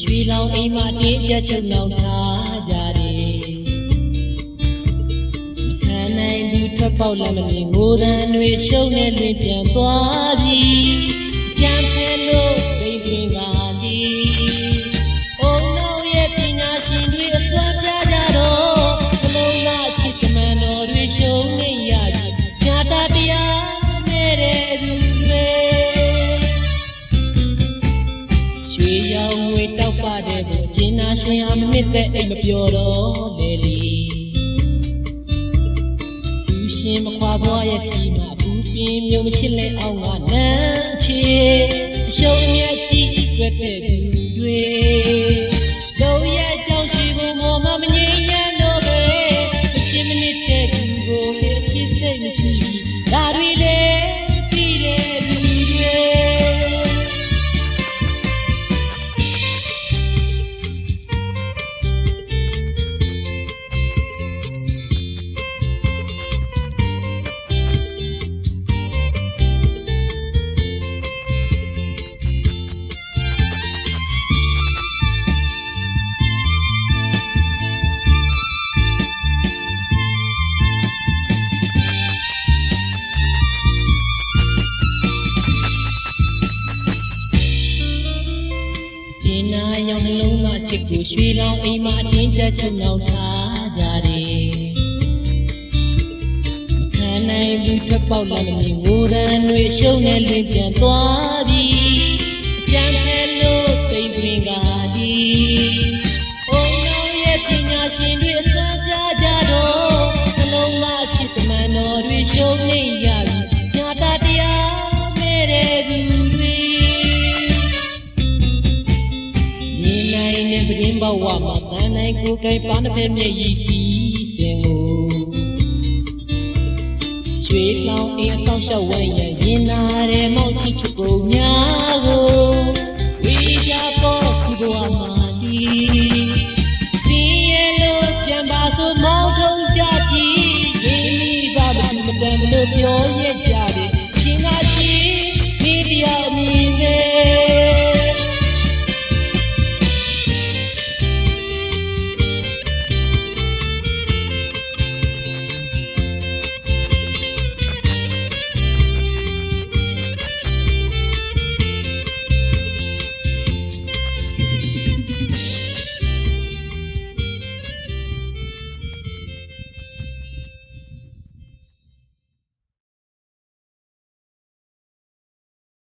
ရွှေလောင်အိမ်မှာတင်းကြပ်ချုပ်နှောင်ထားကြတယ်ခံနိုင်သူထွက်ပေါက်လည်းမမြင်ငိုတန်တွေရှုံးနေလွင်ပြန်သွားပြီကြံဖဲလို့ဒိတ်တွင်ကဒီအုံနောက်ရဲ့ပညာရှင်တွေအစွမ်းပြကြတော့နှလုံးသားချစ်ကမန်တော်တွေရှုံးနေရပြီညာတာတရားနေတဲ့သူ ရှင်အမနစ်တဲ့အိမ်မပြောတော့လေလီသူရှင်မခွာဘွားရဲ့ပြီမှာဘူးပင်မြုံမချစ်လဲအောင်ကနန်းချေအရှုံးမြတ်ကြီးတွေ့တဲ့သူတွေ ချစ်ကိုရွှေလောင်အိမ်မှာအတင်းကြပ်ချုပ်နှောင်ထားကြတယ်မခံနိုင်ဘူးထွက်ပေါက်လာမမြင်ငိုရန်တွေရှုံးနေလွင်ပြန်သွားပြီအကြမ်း ဝမှာတန်နိုင်ကိုကိုင်ပန်းတဲ့မျက်ရည်စီတင်ကိုရွှေလောင်းအင်းအောင်ရှောက်ဝဲရရင်နာတဲ့မောင်ချီချကိုများကိုဝေးကြပေါ်ခုဘဝမှာဒီစင်ရဲ့လို့ပြန်ပါဆိုမောင်ထုံးကြပြီမိမိဘာမှမတန်လို့ပြောရဲ့